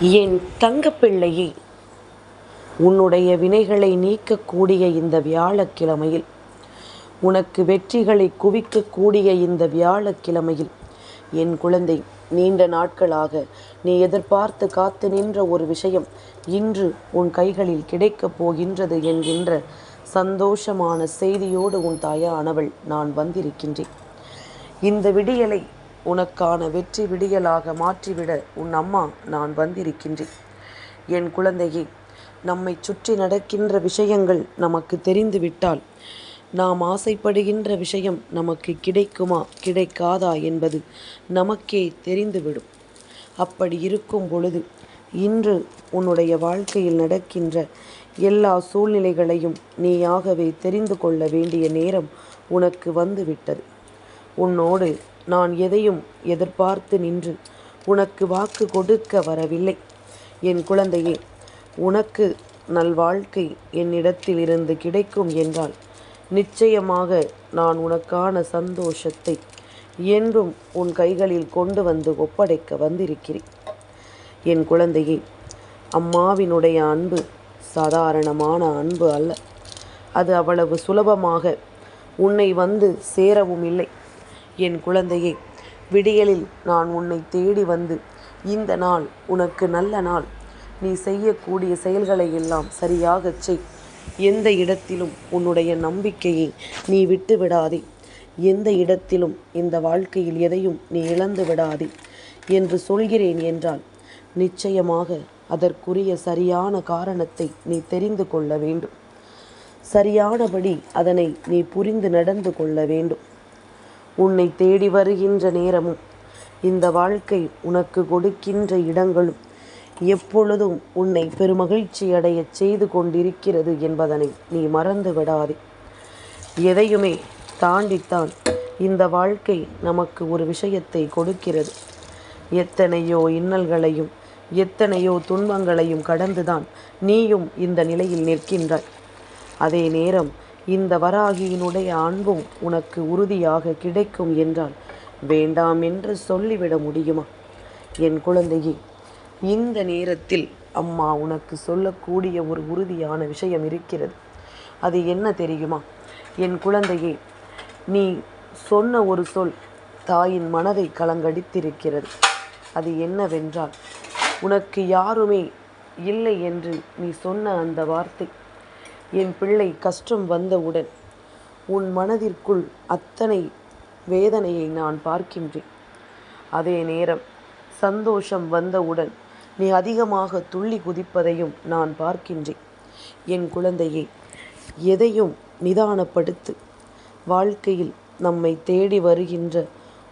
என் தங்கப்பிள்ளையே உன்னுடைய வினைகளை நீக்கக்கூடிய இந்த வியாழக்கிழமையில் உனக்கு வெற்றிகளை குவிக்கக்கூடிய இந்த வியாழக்கிழமையில் என் குழந்தை நீண்ட நாட்களாக நீ எதிர்பார்த்து காத்து நின்ற ஒரு விஷயம் இன்று உன் கைகளில் கிடைக்கப் போகின்றது என்கின்ற சந்தோஷமான செய்தியோடு உன் தாயானவள் நான் வந்திருக்கின்றேன். இந்த விடியலை உனக்கான வெற்றி விடியலாக மாற்றிவிட உன் அம்மா நான் வந்திருக்கின்றேன். என் குழந்தையே நம்மை சுற்றி நடக்கின்ற விஷயங்கள் நமக்கு தெரிந்துவிட்டால் நாம் ஆசைப்படுகின்ற விஷயம் நமக்கு கிடைக்குமா கிடைக்காதா என்பது நமக்கே தெரிந்துவிடும். அப்படி இருக்கும் பொழுது இன்று உன்னுடைய வாழ்க்கையில் நடக்கின்ற எல்லா சூழ்நிலைகளையும் நீயாகவே தெரிந்து கொள்ள வேண்டிய நேரம் உனக்கு வந்துவிட்டது. உன்னோடு நான் எதையும் எதிர்பார்த்து நின்று உனக்கு வாக்கு கொடுக்க வரவில்லை. என் குழந்தையே உனக்கு நல்வாழ்க்கை என்னிடத்திலிருந்து கிடைக்கும் என்றால் நிச்சயமாக நான் உனக்கான சந்தோஷத்தை என்றும் உன் கைகளில் கொண்டு வந்து ஒப்படைக்க வந்திருக்கிறேன். என் குழந்தையே அம்மாவினுடைய அன்பு சாதாரணமான அன்பு அல்ல. அது அவ்வளவு சுலபமாக உன்னை வந்து சேரவும் இல்லை என் குழந்தையே விடியலில் நான் உன்னை தேடி வந்து இந்த நாள் உனக்கு நல்ல நாள். நீ செய்யக்கூடிய செயல்களை எல்லாம் சரியாகச் செய். எந்த இடத்திலும் உன்னுடைய நம்பிக்கையை நீ விட்டு விடாதே. எந்த இடத்திலும் இந்த வாழ்க்கையில் எதையும் நீ இழந்து விடாதே என்று சொல்கிறேன் என்றால் நிச்சயமாக அதற்குரிய சரியான காரணத்தை நீ தெரிந்து கொள்ள வேண்டும். சரியானபடி அதனை நீ புரிந்து நடந்து கொள்ள வேண்டும். உன்னை தேடி வருகின்ற நேரமும் இந்த வாழ்க்கை உனக்கு கொடுக்கின்ற இடங்களும் எப்பொழுதும் உன்னை பெருமகிழ்ச்சி அடையச் செய்து கொண்டிருக்கிறது என்பதனை நீ மறந்து விடாதே. எதையுமே தாண்டித்தான் இந்த வாழ்க்கை நமக்கு ஒரு விஷயத்தை கொடுக்கிறது. எத்தனையோ இன்னல்களையும் எத்தனையோ துன்பங்களையும் கடந்துதான் நீயும் இந்த நிலையில் நிற்கின்றாய். அதே நேரம் இந்த வராகியினுடைய அன்பும் உனக்கு உறுதியாக கிடைக்கும் என்றால் வேண்டாம் என்று சொல்லிவிட முடியுமா? என் குழந்தையே இந்த நேரத்தில் அம்மா உனக்கு சொல்லக்கூடிய ஒரு உறுதியான விஷயம் இருக்கிறது. அது என்ன தெரியுமா? என் குழந்தையே நீ சொன்ன ஒரு சொல் தாயின் மனதை கலங்கடித்திருக்கிறது. அது என்னவென்றால் உனக்கு யாருமே இல்லை என்று நீ சொன்ன அந்த வார்த்தை என் பிள்ளை கஷ்டம் வந்தவுடன் உன் மனதிற்குள் அத்தனை வேதனையை நான் பார்க்கின்றேன். அதே நேரம் சந்தோஷம் வந்தவுடன் நீ அதிகமாக துள்ளி குதிப்பதையும் நான் பார்க்கின்றேன். என் குழந்தையை எதையும் நிதானப்படுத்து. வாழ்க்கையில் நம்மை தேடி வருகின்ற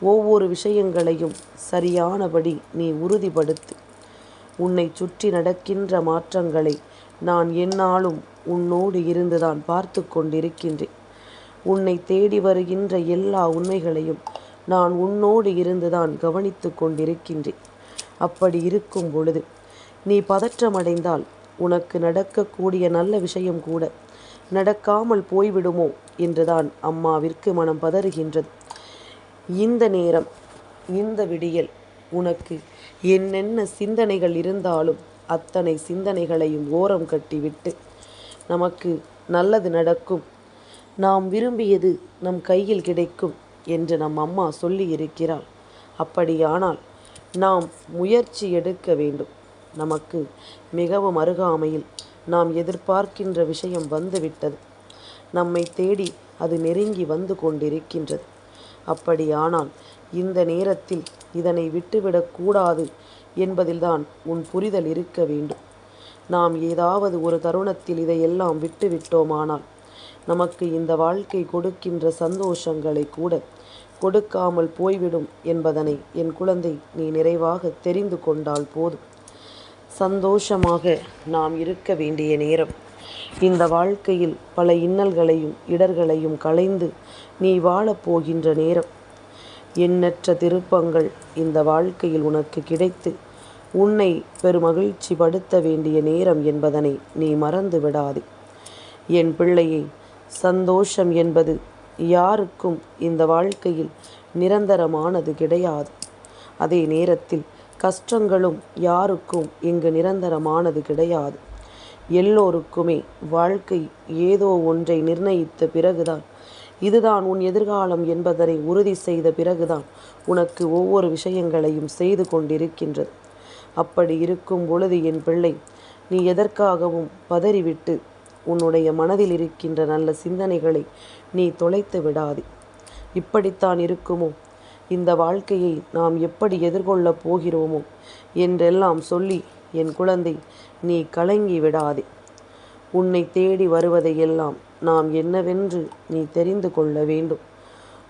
ஒவ்வொரு விஷயங்களையும் சரியானபடி நீ உறுதிப்படுத்து. உன்னை சுற்றி நடக்கின்ற மாற்றங்களை நான் என்னாலும் உன்னோடு இருந்துதான் பார்த்து கொண்டிருக்கின்றேன். உன்னை தேடி வருகின்ற எல்லா உண்மைகளையும் நான் உன்னோடு இருந்துதான் கவனித்து கொண்டிருக்கின்றேன். அப்படி இருக்கும் பொழுது நீ பதற்றமடைந்தால் உனக்கு நடக்கக்கூடிய நல்ல விஷயம் கூட நடக்காமல் போய்விடுமோ என்றுதான் அம்மாவிற்கு மனம் பதறுகின்றது. இந்த நேரம் இந்த விடியல் உனக்கு என்னென்ன சிந்தனைகள் இருந்தாலும் அத்தனை சிந்தனைகளையும் ஓரம் கட்டிவிட்டு நமக்கு நல்லது நடக்கும். நாம் விரும்பியது நம் கையில் கிடைக்கும் என்று நம் அம்மா சொல்லி இருக்கிறாள். அப்படியானால் நாம் முயற்சி எடுக்க வேண்டும். நமக்கு மிகவும் அருகாமையில் நாம் எதிர்பார்க்கின்ற விஷயம் வந்துவிட்டது. நம்மை தேடி அது நெருங்கி வந்து கொண்டிருக்கின்றது. அப்படியானால் இந்த நேரத்தில் இதனை விட்டுவிடக்கூடாது என்பதில்தான் உன் புரிதல் இருக்க வேண்டும். நாம் ஏதாவது ஒரு தருணத்தில் இதையெல்லாம் விட்டுவிட்டோமானால் நமக்கு இந்த வாழ்க்கை கொடுக்கின்ற சந்தோஷங்களை கூட கொடுக்காமல் போய்விடும் என்பதனை என் குழந்தை நீ நிறைவாக தெரிந்து கொண்டால் போதும். சந்தோஷமாக நாம் இருக்க வேண்டிய நேரம். இந்த வாழ்க்கையில் பல இன்னல்களையும் இடர்களையும் களைந்து நீ வாழப்போகின்ற நேரம். எண்ணற்ற திருப்பங்கள் இந்த வாழ்க்கையில் உனக்கு கிடைத்து உன்னை பெருமகிழ்ச்சி படுத்த வேண்டிய நேரம் என்பதனை நீ மறந்து விடாதே. என் பிள்ளையை சந்தோஷம் என்பது யாருக்கும் இந்த வாழ்க்கையில் நிரந்தரமானது கிடையாது. அதே நேரத்தில் கஷ்டங்களும் யாருக்கும் இங்கு நிரந்தரமானது கிடையாது. எல்லோருக்குமே வாழ்க்கை ஏதோ ஒன்றை நிர்ணயித்த பிறகுதான் இதுதான் உன் எதிர்காலம் என்பதனை உறுதி செய்த பிறகுதான் உனக்கு ஒவ்வொரு விஷயங்களையும் செய்து கொண்டிருக்கின்றது. அப்படி இருக்கும் பொழுது என் பிள்ளை நீ எதற்காகவும் பதறிவிட்டு உன்னுடைய மனதில் இருக்கின்ற நல்ல சிந்தனைகளை நீ தொலைத்து விடாதே. இப்படித்தான் இருக்குமோ? இந்த வாழ்க்கையை நாம் எப்படி எதிர்கொள்ளப் போகிறோமோ? என்றெல்லாம் சொல்லி என் குழந்தை நீ கலங்கி விடாதே. உன்னை தேடி வருவதையெல்லாம் நாம் என்னவென்று நீ தெரிந்து கொள்ள வேண்டும்.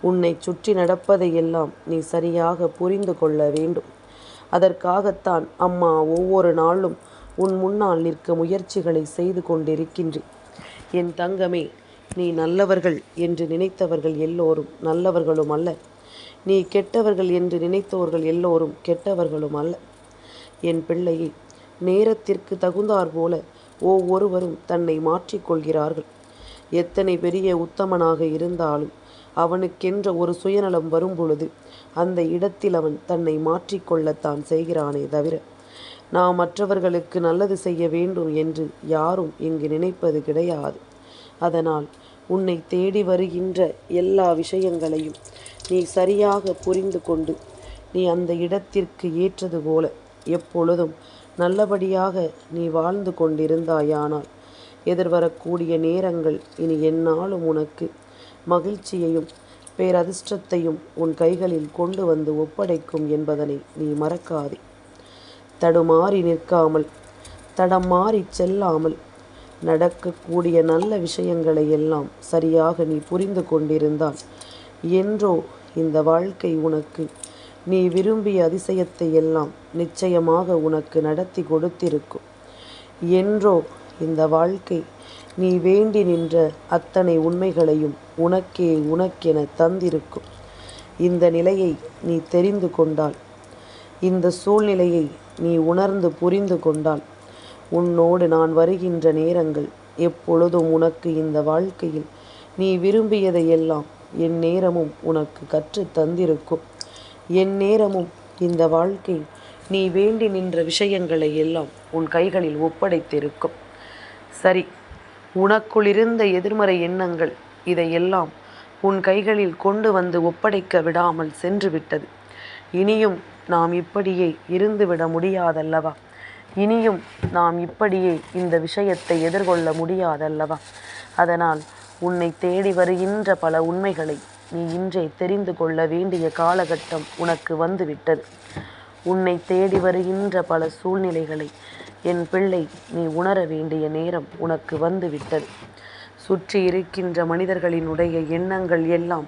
உன்னை சுற்றி நடப்பதையெல்லாம் நீ சரியாக புரிந்து கொள்ள வேண்டும். அதற்காகத்தான் அம்மா ஒவ்வொரு நாளும் உன் முன்னால் நிற்க முயற்சிகளை செய்து கொண்டிருக்கின்றேன் என் தங்கமே நீ நல்லவர்கள் என்று நினைத்தவர்கள் எல்லோரும் நல்லவர்களும் அல்ல. நீ கெட்டவர்கள் என்று நினைத்தவர்கள் எல்லோரும் கெட்டவர்களும் அல்ல. என் பிள்ளையை நேரத்திற்கு தகுந்தாற் போல ஒவ்வொருவரும் தன்னை மாற்றிக்கொள்கிறார்கள் எத்தனை பெரிய உத்தமனாக இருந்தாலும் அவனுக்கென்ற ஒரு சுயநலம் வரும்பொழுது அந்த இடத்தில் அவன் தன்னை மாற்றிக்கொள்ளத்தான் செய்கிறானே தவிர நாம் மற்றவர்களுக்கு நல்லது செய்ய வேண்டும் என்று யாரும் இங்கு நினைப்பது கிடையாது. அதனால் உன்னை தேடி வருகின்ற எல்லா விஷயங்களையும் நீ சரியாக புரிந்து கொண்டு நீ அந்த இடத்திற்கு ஏற்றது போல எப்பொழுதும் நல்லபடியாக நீ வாழ்ந்து கொண்டிருந்தாயானால் எதிர்வரக்கூடிய நேரங்கள் இனி என்னாலும் உனக்கு மகிழ்ச்சியையும் பேரதிர்ஷ்டத்தையும் உன் கைகளில் கொண்டு வந்து ஒப்படைக்கும் என்பதனை நீ மறக்காதே. தடுமாறி நிற்காமல் தடம் மாறி செல்லாமல் நடக்கக்கூடிய நல்ல விஷயங்களை எல்லாம் சரியாக நீ புரிந்து கொண்டிருந்தால் என்றோ இந்த வாழ்க்கை உனக்கு நீ விரும்பிய அதிசயத்தை எல்லாம் நிச்சயமாக உனக்கு நடத்தி கொடுத்திருக்கும் என்றோ இந்த வாழ்க்கை நீ வேண்டி நின்ற அத்தனை உண்மைகளையும் உனக்கே உனக்கென தந்திருக்கும். இந்த நிலையை நீ தெரிந்து கொண்டால் இந்த சூழ்நிலையை நீ உணர்ந்து புரிந்து கொண்டால் உன்னோடு நான் வருகின்ற நேரங்கள் எப்பொழுதும் உனக்கு இந்த வாழ்க்கையில் நீ விரும்பியதையெல்லாம் என் நேரமும் உனக்கு கற்று தந்திருக்கும். என் நேரமும் இந்த வாழ்க்கை நீ வேண்டி நின்ற விஷயங்களை எல்லாம் உன் கைகளில் ஒப்படைத்திருக்கும். சரி உனக்குள் இருந்த எதிர்மறை எண்ணங்கள் இதையெல்லாம் உன் கைகளில் கொண்டு வந்து ஒப்படைக்க விடாமல் சென்று விட்டது இனியும் நாம் இப்படியே இருந்துவிட முடியாதல்லவா? இனியும் நாம் இப்படியே இந்த விஷயத்தை எதிர்கொள்ள முடியாதல்லவா? அதனால் உன்னை தேடி வருகின்ற பல உண்மைகளை நீ இன்றே தெரிந்து கொள்ள வேண்டிய காலகட்டம் உனக்கு வந்துவிட்டது. உன்னை தேடி வருகின்ற பல சூழ்நிலைகளை என் பிள்ளை நீ உணர வேண்டிய நேரம் உனக்கு வந்துவிட்டது. சுற்றி இருக்கின்ற மனிதர்களினுடைய எண்ணங்கள் எல்லாம்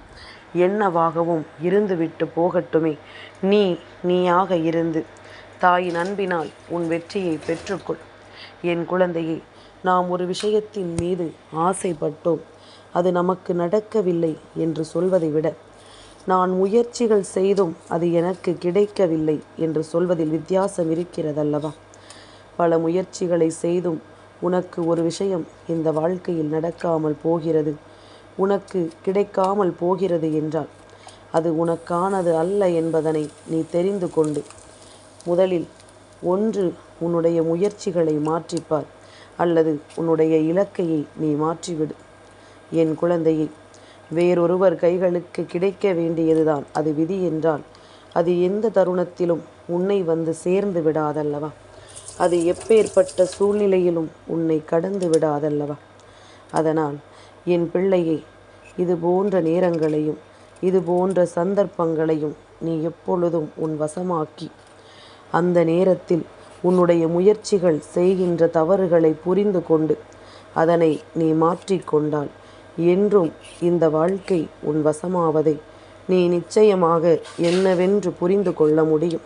என்னவாகவும் இருந்துவிட்டு போகட்டுமே. நீ நீயாக இருந்து தாயின் அன்பினால் உன் வெற்றியை பெற்றுக்கொள். என் குழந்தையை நாம் ஒரு விஷயத்தின் மீது ஆசைப்பட்டோம். அது நமக்கு நடக்கவில்லை என்று சொல்வதை விட நான் முயற்சிகள் செய்தும் அது எனக்கு கிடைக்கவில்லை என்று சொல்வதில் வித்தியாசம் இருக்கிறதல்லவா? பல முயற்சிகளை செய்தும் உனக்கு ஒரு விஷயம் இந்த வாழ்க்கையில் நடக்காமல் போகிறது. உனக்கு கிடைக்காமல் போகிறது என்றால் அது உனக்கானது அல்ல என்பதனை நீ தெரிந்து கொண்டு முதலில் ஒன்று உன்னுடைய முயற்சிகளை மாற்றிப்பார் அல்லது உன்னுடைய இலக்கையை நீ மாற்றிவிடு. என் குழந்தையை வேறொருவர் கைகளுக்கு கிடைக்க வேண்டியதுதான். அது விதி என்றால் அது எந்த தருணத்திலும் உன்னை வந்து சேர்ந்து விடாதல்லவா? அது எப்பேற்பட்ட சூழ்நிலையிலும் உன்னை கடந்து விடாதல்லவா? அதனால் என் பிள்ளையை இது போன்ற நேரங்களையும் இது போன்ற சந்தர்ப்பங்களையும் நீ எப்பொழுதும் உன் வசமாக்கி அந்த நேரத்தில் உன்னுடைய முயற்சிகள் செய்கின்ற தவறுகளை புரிந்து கொண்டு அதனை நீ மாற்றிக்கொண்டால் என்றும் இந்த வாழ்க்கை உன் வசமாவதை நீ நிச்சயமாக என்னவென்று புரிந்து கொள்ள முடியும்.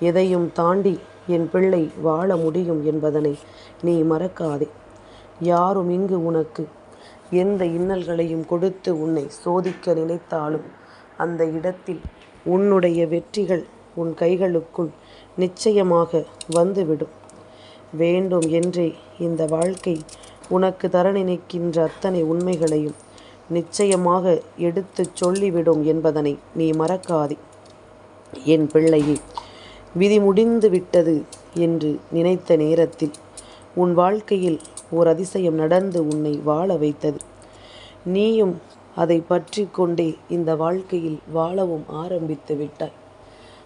எதையும் தாண்டி என் பிள்ளை வாழ முடியும் என்பதனை நீ மறக்காதே. யாரும் இங்கு உனக்கு எந்த இன்னல்களையும் கொடுத்து உன்னை சோதிக்க நினைத்தாலும் அந்த இடத்தில் உன்னுடைய வெற்றிகள் உன் கைகளுக்குள் நிச்சயமாக வந்துவிடும். வேண்டும் என்றே இந்த வாழ்க்கை உனக்கு தர நினைக்கின்ற அத்தனை உண்மைகளையும் நிச்சயமாக எடுத்துச் சொல்லிவிடும் என்பதனை நீ மறக்காதே. என் பிள்ளையே விதி முடிந்து விட்டது என்று நினைத்த நேரத்தில் உன் வாழ்க்கையில் ஓர் அதிசயம் நடந்து உன்னை வாழ வைத்தது. நீயும் அதை பற்றி கொண்டே இந்த வாழ்க்கையில் வாழவும் ஆரம்பித்து விட்டாய்.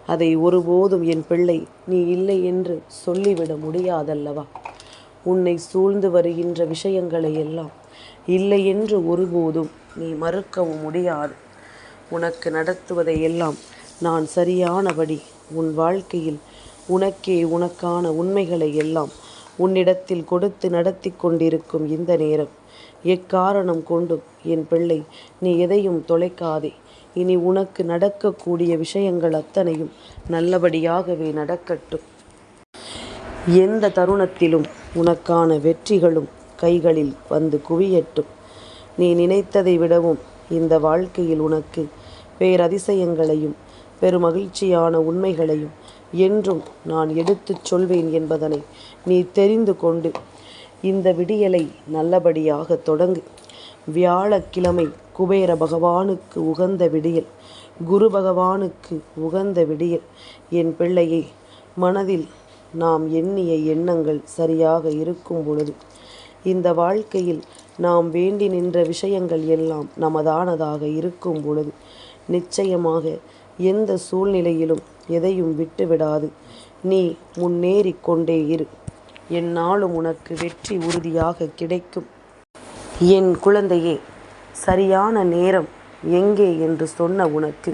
அதை ஒருபோதும் என் பிள்ளை நீ இல்லை என்று சொல்லிவிட முடியாதல்லவா? உன்னை சூழ்ந்து வருகின்ற விஷயங்களை எல்லாம் இல்லை என்று ஒருபோதும் நீ மறுக்கவும் முடியாது. உனக்கு நடத்துவதை எல்லாம் நான் சரியானபடி உன் வாழ்க்கையில் உனக்கே உனக்கான உண்மைகளை எல்லாம் உன்னிடத்தில் கொடுத்து நடத்தி கொண்டிருக்கும் இந்த நேரம். எக்காரணம் கொண்டும் என் பிள்ளை நீ எதையும் தொலைக்காதே. இனி உனக்கு நடக்கக்கூடிய விஷயங்கள் அத்தனையும் நல்லபடியாகவே நடக்கட்டும். எந்த தருணத்திலும் உனக்கான வெற்றிகளும் கைகளில் வந்து குவியட்டும். நீ நினைத்ததை விடவும் இந்த வாழ்க்கையில் உனக்கு பேரதிசயங்களையும் பெருமகிழ்ச்சியான உண்மைகளையும் என்றும் நான் எடுத்துச் சொல்வேன் என்பதனை நீ தெரிந்து கொண்டு இந்த விடியலை நல்லபடியாக தொடங்கு. வியாழக்கிழமை குபேர பகவானுக்கு உகந்த விடியல் குரு பகவானுக்கு உகந்த விடியல். என் பிள்ளையே மனதில் நாம் எண்ணிய எண்ணங்கள் சரியாக இருக்கும் பொழுது இந்த வாழ்க்கையில் நாம் வேண்டி நின்ற விஷயங்கள் எல்லாம் நமதானதாக இருக்கும் பொழுது நிச்சயமாக எந்த சூழ்நிலையிலும் எதையும் விட்டுவிடாது. நீ முன்னேறி கொண்டே இரு. என்னாலும் உனக்கு வெற்றி உறுதியாக கிடைக்கும். என் குழந்தையே சரியான நேரம் எங்கே என்று சொன்ன உனக்கு.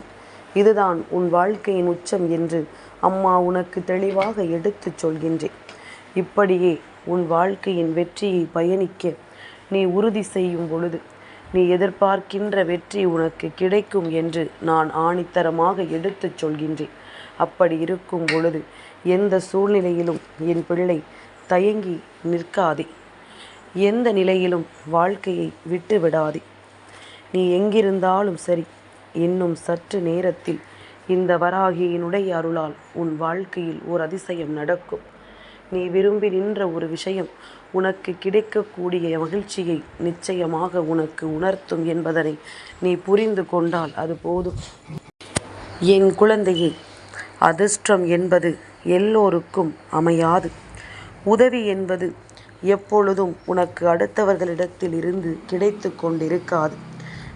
இதுதான் உன் வாழ்க்கையின் உச்சம் என்று அம்மா உனக்கு தெளிவாக எடுத்துச் சொல்கின்றேன். இப்படியே உன் வாழ்க்கையின் வெற்றியை பயணிக்க நீ உறுதி செய்யும் பொழுது நீ எதிர்பார்க்கின்ற வெற்றி உனக்கு கிடைக்கும் என்று நான் ஆணித்தரமாக எடுத்துச் சொல்கின்றேன். அப்படி இருக்கும் பொழுது எந்த சூழ்நிலையிலும் என் பிள்ளை தயங்கி நிற்காதே. எந்த நிலையிலும் வாழ்க்கையை விட்டு விடாதே நீ எங்கிருந்தாலும் சரி இன்னும் சற்று நேரத்தில் இந்த வராகியினுடைய அருளால் உன் வாழ்க்கையில் ஓர் அதிசயம் நடக்கும். நீ விரும்பி நின்ற ஒரு விஷயம் உனக்கு கிடைக்கக்கூடிய மகிழ்ச்சியை நிச்சயமாக உனக்கு உணர்த்தும் என்பதனை நீ புரிந்து கொண்டால் அது போதும். என் குழந்தையை அதிர்ஷ்டம் என்பது எல்லோருக்கும் அமையாது. உதவி என்பது எப்பொழுதும் உனக்கு அடுத்தவர்களிடத்தில் இருந்து கிடைத்து கொண்டிருக்காது.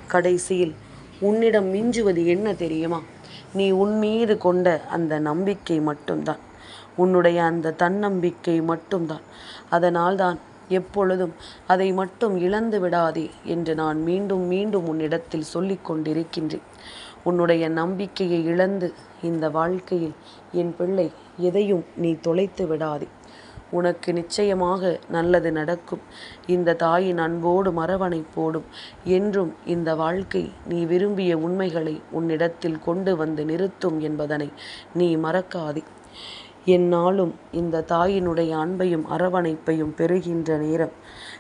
கடைசியில் உன்னிடம் மிஞ்சுவது என்ன தெரியுமா? நீ உன் மீது கொண்ட அந்த நம்பிக்கை மட்டும்தான். உன்னுடைய அந்த தன்னம்பிக்கை மட்டும்தான். அதனால்தான் எப்பொழுதும் அதை மட்டும் இழந்து விடாதே என்று நான் மீண்டும் மீண்டும் உன்னிடத்தில் சொல்லிக் கொண்டிருக்கின்றேன். உன்னுடைய நம்பிக்கையை இழந்து இந்த வாழ்க்கையில் என் பிள்ளை எதையும் நீ தொலைத்து விடாதே. உனக்கு நிச்சயமாக நல்லது நடக்கும். இந்த தாயின் அன்போடு மரவணைப்போடும் என்றும் இந்த வாழ்க்கை நீ விரும்பிய உண்மைகளை உன்னிடத்தில் கொண்டு வந்து நிறுத்தும் என்பதனை நீ மறக்காதே. என்னாலும் இந்த தாயினுடைய அன்பையும் அரவணைப்பையும் பெறுகின்ற நேரம்.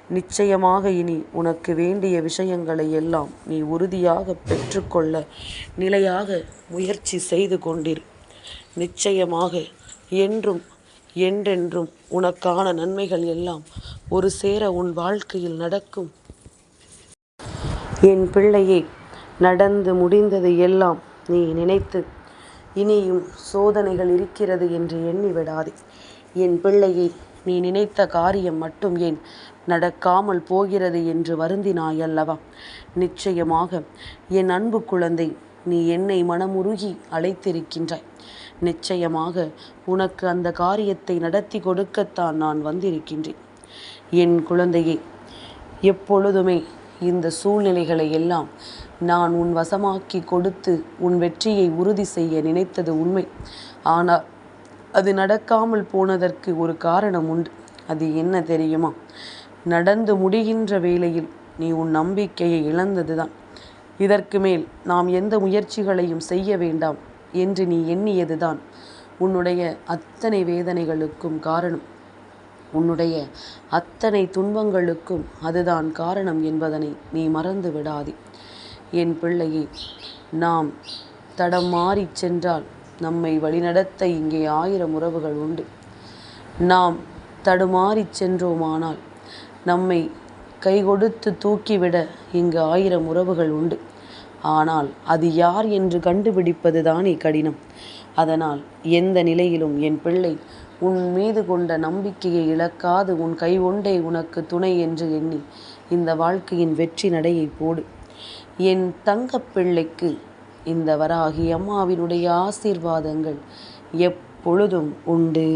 நிச்சயமாக இனி உனக்கு வேண்டிய விஷயங்களை எல்லாம் நீ உறுதியாக பெற்றுக்கொள்ள நிலையாக முயற்சி செய்து கொண்டிரு. நிச்சயமாக என்றும் என்றென்றும் உனக்கான நன்மைகள் எல்லாம் ஒரு சேர உன் வாழ்க்கையில் நடக்கும். என் பிள்ளையே நடந்து முடிந்தது எல்லாம் நீ நினைத்து இனியும் சோதனைகள் இருக்கிறது என்று எண்ணி விடாதே. என் பிள்ளையை நீ நினைத்த காரியம் மட்டும் ஏன் நடக்காமல் போகிறது என்று வருந்தினாய் அல்லவா நிச்சயமாக என் அன்பு குழந்தை நீ என்னை மனமுருகி அழைத்திருக்கின்றாய். நிச்சயமாக உனக்கு அந்த காரியத்தை நடத்தி கொடுக்கத்தான் நான் வந்திருக்கின்றேன். என் குழந்தையை எப்பொழுதுமே இந்த சூழ்நிலைகளை எல்லாம் நான் உன் வசமாக்கி கொடுத்து உன் வெற்றியை உறுதி செய்ய நினைத்தது உண்மை. ஆனால் அது நடக்காமல் போனதற்கு ஒரு காரணம் உண்டு. அது என்ன தெரியுமா? நடந்து முடிகின்ற வேளையில் நீ உன் நம்பிக்கையை இழந்ததுதான். இதற்கு மேல் நாம் எந்த முயற்சிகளையும் செய்ய வேண்டாம் என்று நீ எண்ணியதுதான் உன்னுடைய அத்தனை வேதனைகளுக்கும் காரணம். உன்னுடைய அத்தனை துன்பங்களுக்கும் அதுதான் காரணம் என்பதனை நீ மறந்து விடாதே. என் பிள்ளையே நாம் தடம் மாறி சென்றால் நம்மை வழிநடத்த இங்கே ஆயிரம் உறவுகள் உண்டு. நாம் தடுமாறிச் சென்றோமானால் நம்மை கை கொடுத்து தூக்கிவிட இங்கு ஆயிரம் உறவுகள் உண்டு. ஆனால் அது யார் என்று கண்டுபிடிப்பது தானே கடினம். அதனால் எந்த நிலையிலும் என் பிள்ளை உன் மீது கொண்ட நம்பிக்கையை இழக்காது. உன் கை ஒன்றே உனக்கு துணை என்று எண்ணி இந்த வாழ்க்கையின் வெற்றி நடையை போடு. என் தங்கப்பிள்ளைக்கு இந்த வராகி அம்மாவினுடைய ஆசீர்வாதங்கள் எப்பொழுதும் உண்டு.